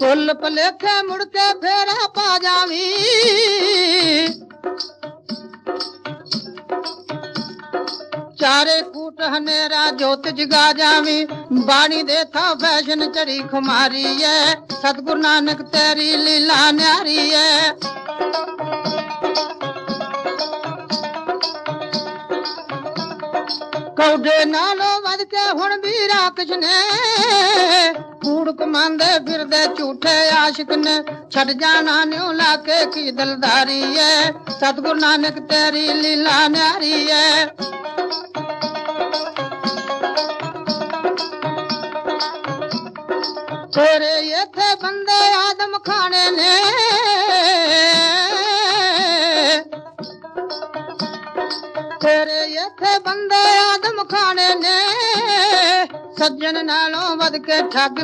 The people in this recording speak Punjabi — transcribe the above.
ਫੁੱਲ ਭਲੇਖੇ ਮੁੜ ਕੇ ਫੇਰਾ ਪਾ ਜਾਵੀ। ਚਾਰੇ ਕੂਟ ਹਨੇਰਾ ਜੋਤ ਜਗਾ ਜਾਵੀ। ਬਾਣੀ ਦੇ ਥਾਂ ਫੈਸ਼ਨ ਚੜੀ ਖੁਮਾਰੀ ਐ ਸਤਿਗੁਰੂ ਨਾਨਕ ਤੇਰੀ ਲੀਲਾ ਨਿਆਰੀ ਐ ਕੌਡੇ ਨਾਲੋਂ ਵੱਧ ਕੇ ਹੁਣ ਵੀ ਰਾਖਸ਼ ਨੇ। ਕੂੜ ਕਮਾਂਦੇ ਫਿਰਦੇ ਝੂਠੇ ਆਸ਼ਿਕ ਨੇ। ਛੱਡ ਜਾਣਾ ਨਿਉ ਲਾ ਕੇ ਕੀ ਦਿਲਦਾਰੀ ਐ ਸਤਿਗੁਰੂ ਨਾਨਕ ਤੇਰੀ ਲੀਲਾ ਨਿਆਰੀ ਐ ਤੇਰੇ ਇੱਥੇ ਬੰਦੇ ਆਦਮ ਖਾਣੇ ਨੇ। ਤੇਰੇ ਇੱਥੇ ਬੰਦੇ ਆਦਮ ਖਾਣੇ ਨੇ। ਸੱਜਣ ਨਾਲੋਂ ਵੱਧ ਕੇ ਠੱਗ